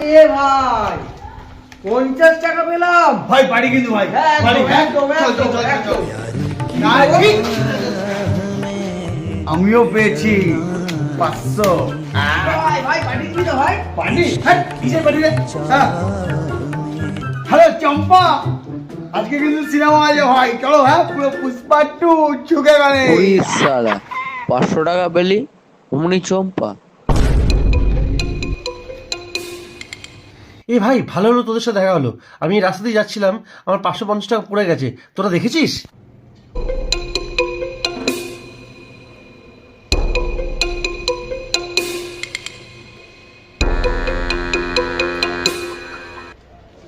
ভাই পঞ্চাশ টাকা পেলাম। ভাই বাড়ি কিন্তু ভাই। আমিও পেয়েছি পাঁচশো। হ্যাঁ, হ্যাঁ। হ্যালো চম্পা। আজকে কিন্তু সিনেমা আছে ভাই। চলো হ্যাঁ পুরো পুষ্পা টু চুকে গেলে পাঁচশো টাকা পেলি? অমনি চম্পা। এ ভাই ভালো হলো তোদের সাথে দেখা হলো। আমি এই রাস্তা দিয়ে যাচ্ছিলাম আমার পাঁচশো পঞ্চাশ টাকা পড়ে গেছে। তোরা দেখেছিস?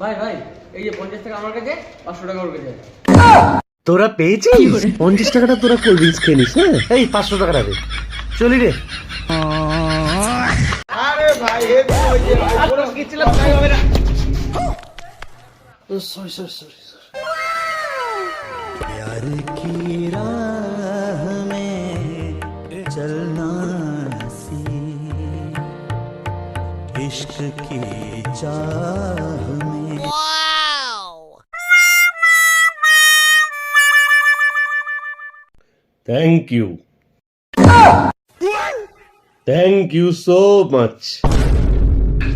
ভাই ভাই এই যে পঞ্চাশ টাকা আমার কাছে পাঁচশো টাকা ওর কাছে। তোরা পেয়েছিস? পঞ্চাশ টাকাটা তোরা কোল্ড ড্রিঙ্কস খেয়ে নিস হ্যাঁ? এই পাঁচশো টাকাটা দে। চলি রে। সরি সরি সরি प्यार की राह में चलना नसीब इश्क की चाह में থ্যাংক ইউ থ্যাংক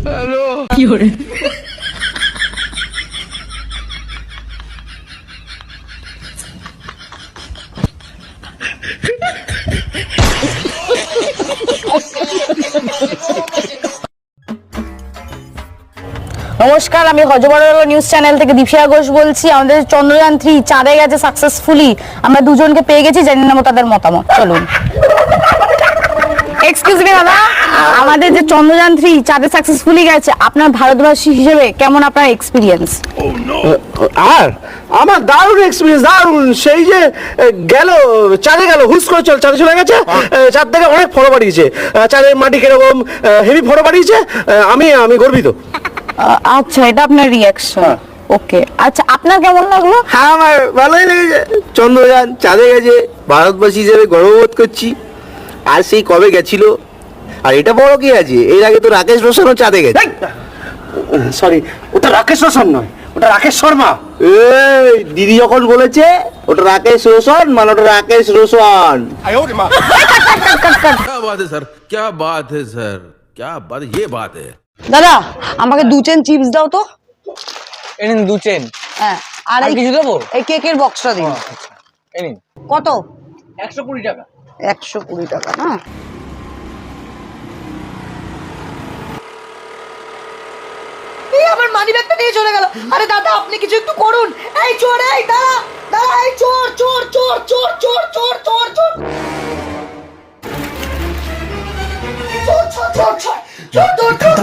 much নমস্কার, আমি হজবরল নিউজ চ্যানেল থেকে দীপিয়া ঘোষ বলছি। আমাদের চন্দ্রযান থ্রি চাঁদে গেছে সাকসেসফুলি আমরা দুজনকে পেয়ে গেছি, জেনে নেব তাদের মতামত। চলুন। এক্সকিউজ মি দাদা আমাদের যে চন্দ্রযান থ্রি চাঁদে সাকসেসফুলি গেছে আপনার ভারতবাসী হিসেবে কেমন আপনার এক্সপিরিয়েন্স আর আমার দারুণ এক্সপিরিয়েন্স দারুণ। সেই যে গেল চাঁদে গেল হুস করে চল চাঁদে চলে গেছে এ, চাঁদ থেকে অনেক ফটো বাড়িয়েছে। এ, চাঁদের মাটি কীরকম হেভি ফটো বাড়িয়েছে আমি আমি গর্বিত। আচ্ছা এটা আপনার রিয়াকশন ওকে আচ্ছা আপনার কেমন লাগল? হ্যাঁ আমার ভালোই লেগেছে। চন্দ্রযান চাঁদে গেছে ভারতবাসী হিসেবে গর্ববোধ করছি। আর সেই কবে গেছিল? আর এটা বড় কি আছে? এর আগে তো রাকেশ রোশনও চাঁদে গেছে। সরি ওটা রাকেশ রোশন নয় ওটা রাকেশ শর্মা। এই দিদি যখন বলেছে ওটা রাকেশ রোশন মানে ওটা রাকেশ রোশন। ক্যা বাত স্যার ক্যা বাত ইয়ে বাত দাদা আমাকে দু চেন চিপস দাও তো। এনিন দু চেন। হ্যাঁ আর কিছু দেবো? এই কেকের বক্সটা দিন। আচ্ছা। নিন। কত? একশো কুড়ি টাকা। একশো কুড়ি টাকা না এই আমার মানি ব্যাগটা নিয়ে চলে গেল আরে দাদা আপনি কিছু একটু করুন এই চোর এই দাদা দাদা এই চোর চোর চোর চোর চোর চোর চোর চোর চোর চোর চোর চোর চোর চোর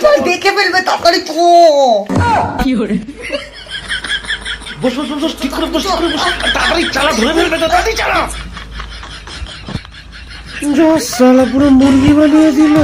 চোর দেখে ফেলবে তাড়াতাড়ি চো বস বস বস, ঠিক করে বস করে বস। তাড়াতাড়ি চালা, ধরে ফেলবে তাড়াতাড়ি চালা। যা সালা পুরো মুরগি বানিয়ে দিল।